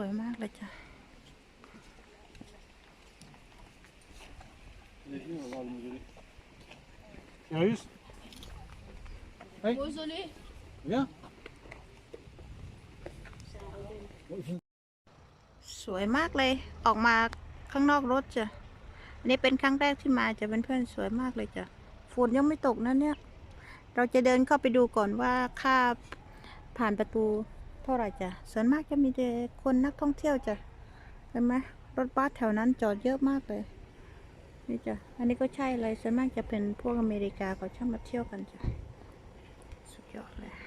วยมากเลยจ้ะ Sérieux Désolé. Viens. สวยมากเลย ออกมาข้างนอกรถจ้ะอันนี้เป็นครั้งแรกที่มาจะเป็นเพื่อนๆสวยมากเลยจ้ะ ฝนยังไม่ตกนะเนี่ย เราจะเดินเข้าไปดูก่อนว่าค่าผ่านประตู เท่าไหร่จ้ะส่วนมากจะมีแต่คนนักท่องเที่ยวจ้ะเห็นไหมรถบัสแถวนั้นจอดเยอะมากเลยนี่จ้ะอันนี้ก็ใช่เลยส่วนมากจะเป็นพวกอเมริกาเขาชอบมาเที่ยวกันจ้ะสุดยอดเลย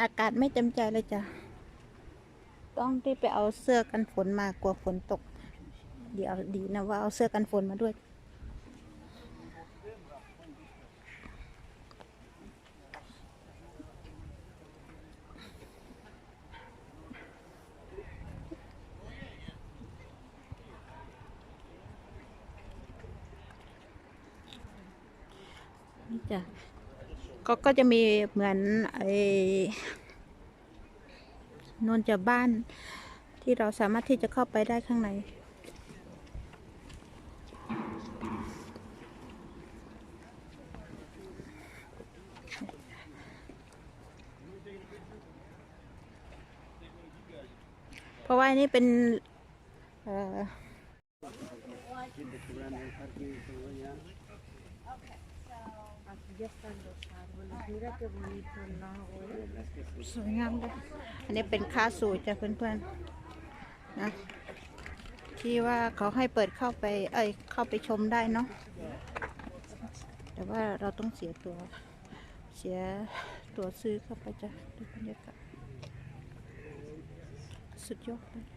อากาศไม่เต็มใจเลยจ้ะ ต้องที่ไปเอาเสื้อกันฝนมากลัวฝนตก เดี๋ยวดีนะว่าเอาเสื้อกันฝนมาด้วย นี่จ้ะ ก็ก็จะมีเหมือนไอ้นนจะบ้านที่เราสามารถที่จะเข้าไปได้ข้างในเพราะว่านนี้เป็นเอ่อ สวยงามเลยอันนี้เป็นค่าสูตรจ้ะเพื่อนๆนะที่ว่าเขาให้เปิดเข้าไป เอ้ยเข้าไปชมได้เนาะแต่ว่าเราต้องเสียตัวเสียตัวซื้อเข้าไปจ้ะดูบรรยากาศสุดยอดเลย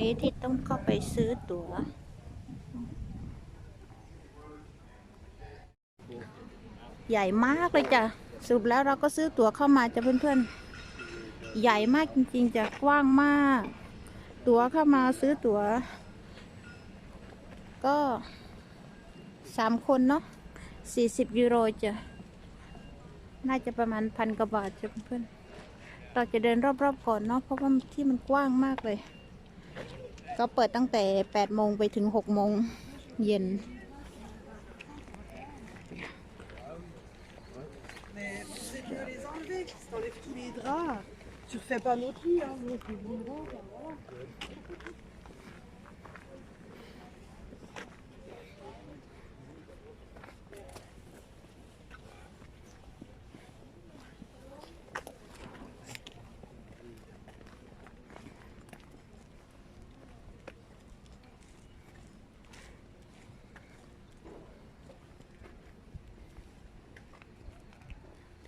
นี้ที่ต้องเข้าไปซื้อตั๋ว ใหญ่มากเลยจ้ะสรุปแล้วเราก็ซื้อตั๋วเข้ามาจ้ะเพื่อนๆ ใหญ่มากจริงๆจ้ะกว้างมาก ตั๋วเข้ามาซื้อตั๋ว ก็สามคนเนาะสี่สิบยูโรจ้ะน่าจะประมาณพันกว่าบาทจ้ะเพื่อนๆเราจะเดินรอบๆก่อนเนาะเพราะว่าที่มันกว้างมากเลย ก็เปิดตั้งแต่8โมงไปถึง6โมงเย็น Mais c'est mieux les enlever, si t'enlèves tous les draps, tu refais pas notre lit, hein, nous, tu le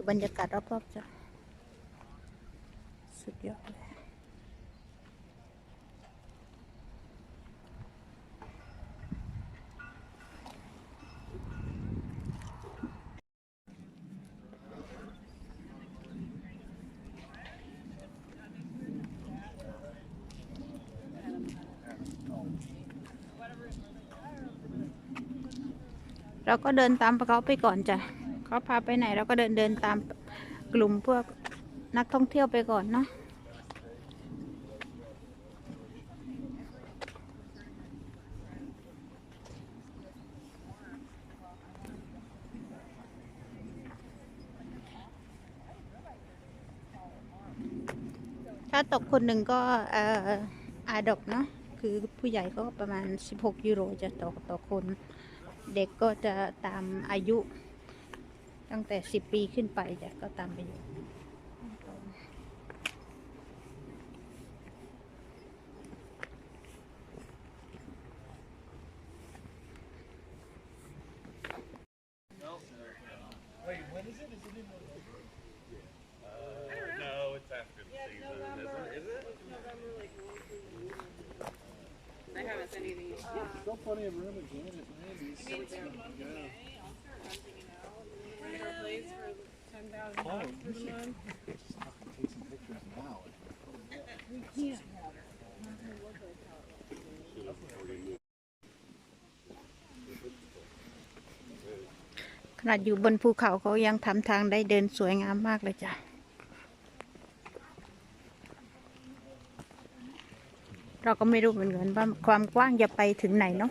ดูบรรยากาศรอบๆจ้ะสุดยอดเลยเราก็เดินตามเขาไปก่อนจ้ะ เขาพาไปไหนเราก็เดินเดินตามกลุ่มพวกนักท่องเที่ยวไปก่อนเนาะถ้าตกคนหนึ่งก็เอ่ออาดกเนาะคือผู้ใหญ่ก็ประมาณ 16 ยูโรจะตกต่อคน เด็กก็จะตามอายุ ตั้งแต่10ปีขึ้นไปจะก็ตามอายุ No, it's after the season, isn't it? Ten thousand bucks for the month. Take some pictures now. We can't. ขนาดอยู่บนภูเขาเขายังทำทางได้เดินสวยงามมากเลยจ้ะเราก็ไม่รู้เหมือนกันว่าความกว้างจะไปถึงไหนเนาะ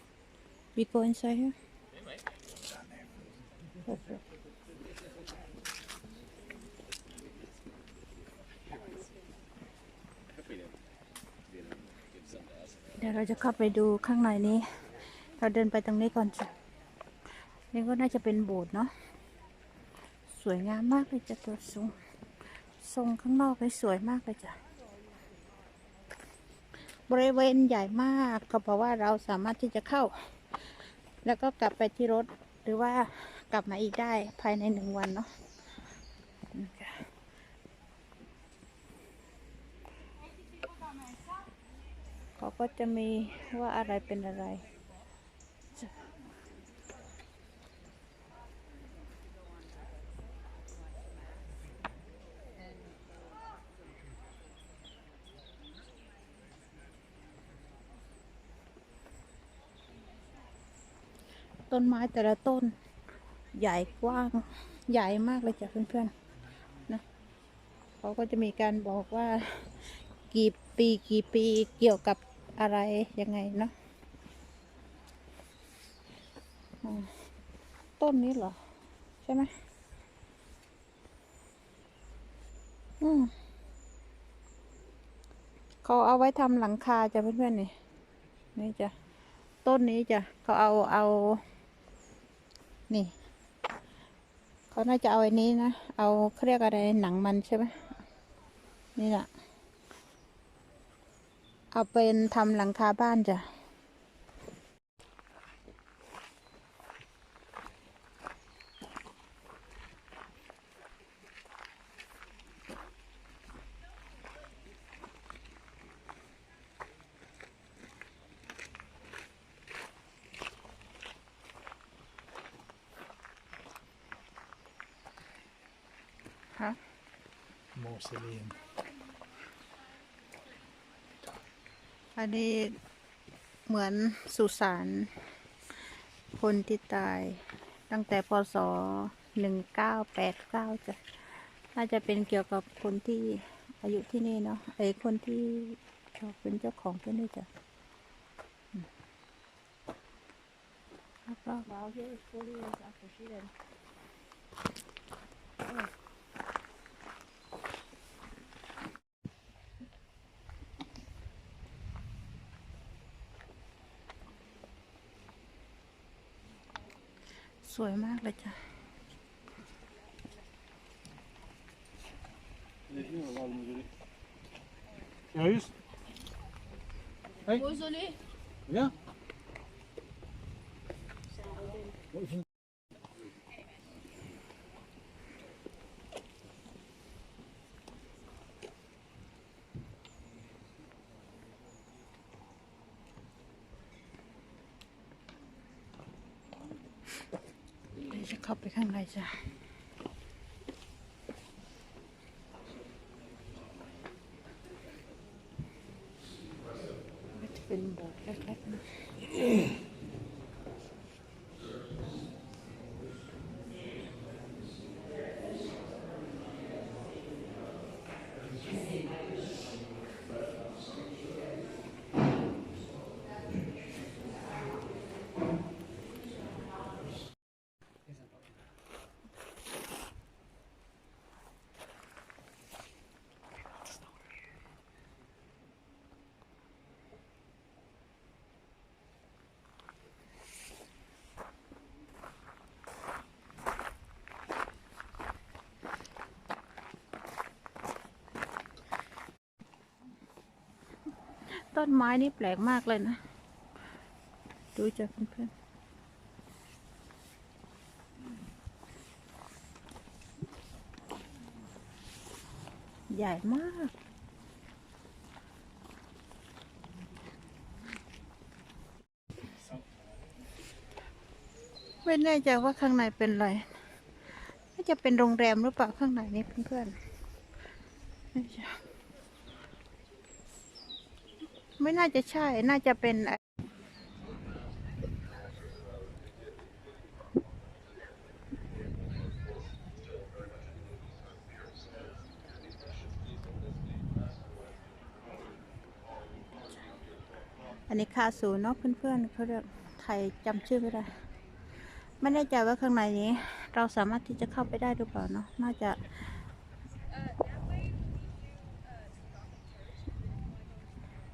we go inside here Okay. เดี๋ยวเราจะเข้าไปดูข้างในนี้ เราเดินไปตรงนี้ก่อนจ้ะนี่ก็น่าจะเป็นโบสถ์เนาะ สวยงามมากเลยจ้ะตัวทรงทรงข้างนอกเลยสวยมากเลยจ้ะ บริเวณใหญ่มากเขาบอกว่าเราสามารถที่จะเข้า แล้วก็กลับไปที่รถหรือว่ากลับมาอีกได้ภายในหนึ่งวันเนาะเขาก็จะมีว่าอะไรเป็นอะไร ต้นไม้แต่ละต้น ใหญ่กว้างใหญ่มากเลยจ้ะเพื่อนๆนะเขาก็จะมีการบอกว่ากี่ปีกี่ปีเกี่ยวกับอะไรยังไงเนาะต้นนี้เหรอ ใช่ไหมอืมเขาเอาไว้ทำหลังคาจ้ะเพื่อนๆนี่นี่จ้ะต้นนี้จ้ะเขาเอาเอา นี่เขาน่าจะเอาอันนี้นะ เอาเขาเรียกอะไรหนังมันใช่ไหมนี่แหละเอาเป็นทำหลังคาบ้านจ้ะ Mausoleum. อันนี้เหมือนสุสานคนที่ตาย ตั้งแต่พศหนึ่งเก้าแปดเก้าจะน่าจะเป็นเกี่ยวกับคนที่อายุที่นี่เนาะไอ้คนที่เขาเป็นเจ้าของที่นี่จ้ะแล้วก็ สวยมากเลยจ้ะ Sérieux Mausolée. Viens. จะเข้าไปข้างในจ้ะมันจะเป็นโบสถ์เล็กๆนะ ต้นไม้นี่แปลกมากเลยนะ ดูจ้ะเพื่อนๆ ใหญ่มากไม่แน่ใจว่าข้างในเป็นอะไร น่าจะเป็นโรงแรมหรือเปล่าข้างในนี้เพื่อนๆ ไม่น่าจะใช่ น่าจะเป็นอ้อันนี้คาสูเนาะเพื่อนๆเขาเรียกไทยจำชื่อไม่ได้ ไม่แน่ใจว่าข้างในนี้ เราสามารถที่จะเข้าไปได้หรือเปล่าเนาะน่าจะ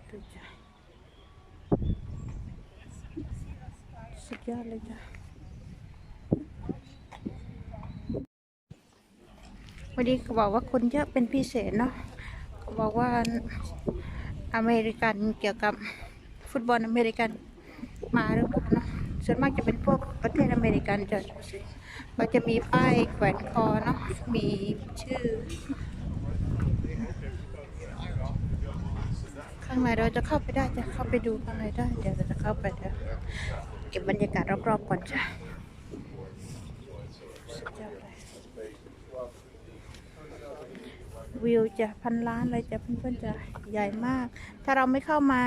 ดูจ้ะ สุดยอดเลยจ้ะวันนี้เขาบอกว่าคนเยอะเป็นพิเศษเนาะเขาบอกว่าอเมริกันเกี่ยวกับฟุตบอลอเมริกันมาหรือเปล่าเนาะส่วนมากจะเป็นพวกประเทศอเมริกันจะดูสิก็จะมีป้ายแขวนคอเนาะมีชื่อ ข้างในเราจะเข้าไปได้จะเข้าไปดูข้างในได้ เดี๋ยวเราจะเข้าไปเดี๋ยว เก็บบรรยากาศรอบๆก่อนจ้ะวิวจะพันล้านเลยจะเพื่อนๆจะใหญ่มาก ถ้าเราไม่เข้ามา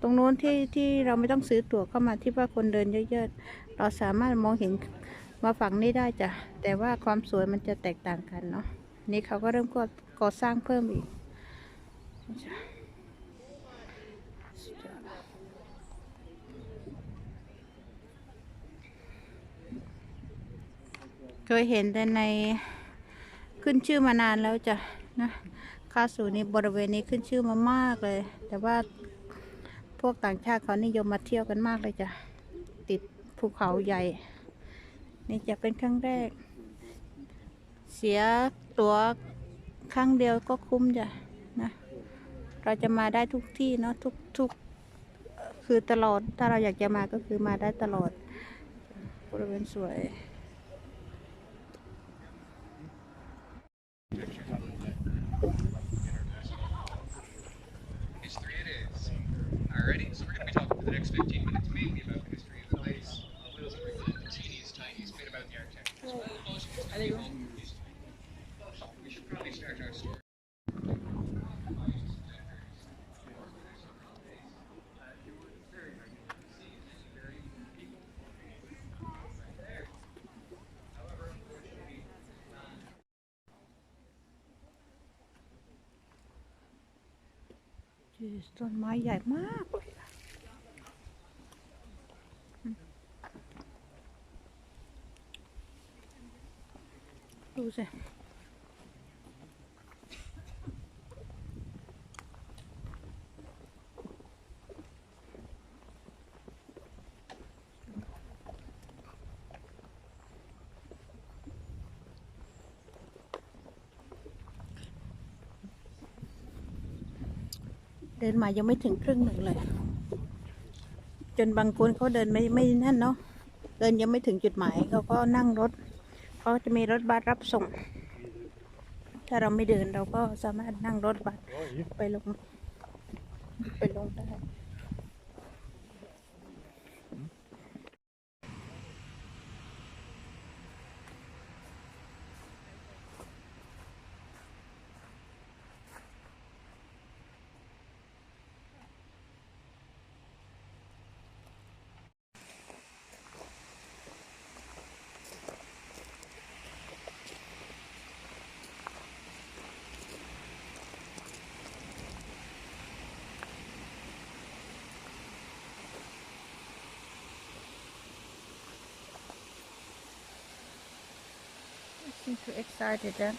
ตรงโน้นที่ที่เราไม่ต้องซื้อตั๋วเข้ามาที่ว่าคนเดินเยอะๆ เราสามารถมองเห็นมาฝั่งนี้ได้จ้ะ แต่ว่าความสวยมันจะแตกต่างกันเนาะ นี่เขาก็เริ่มก่อก่อสร้างเพิ่มอีก เคยเห็นแต่ในขึ้นชื่อมานานแล้วจ้ะนะคาสูนี่บริเวณนี้ขึ้นชื่อมามากเลย แต่ว่าพวกต่างชาติเขานิยมมาเที่ยวกันมากเลยจ้ะ ติดภูเขาใหญ่ นี่จะเป็นครั้งแรก เสียตั๋วครั้งเดียวก็คุ้มจ้ะนะเราจะมาได้ทุกที่เนาะทุกทุกคือตลอด ถ้าเราอยากจะมาก็คือมาได้ตลอดบริเวณสวย ต้นไม้ใหญ่มากเลยดูสิ เดินมายังไม่ถึงครึ่งหนึ่งเลย จนบางคนเขาเดินไม่ไม่นั่นเนาะเดินยังไม่ถึงจุดหมายเขาก็นั่งรถเขาจะมีรถบัสรับส่ง ถ้าเราไม่เดินเราก็สามารถนั่งรถบัสไปลง ไปลงได้ too excited. Eh?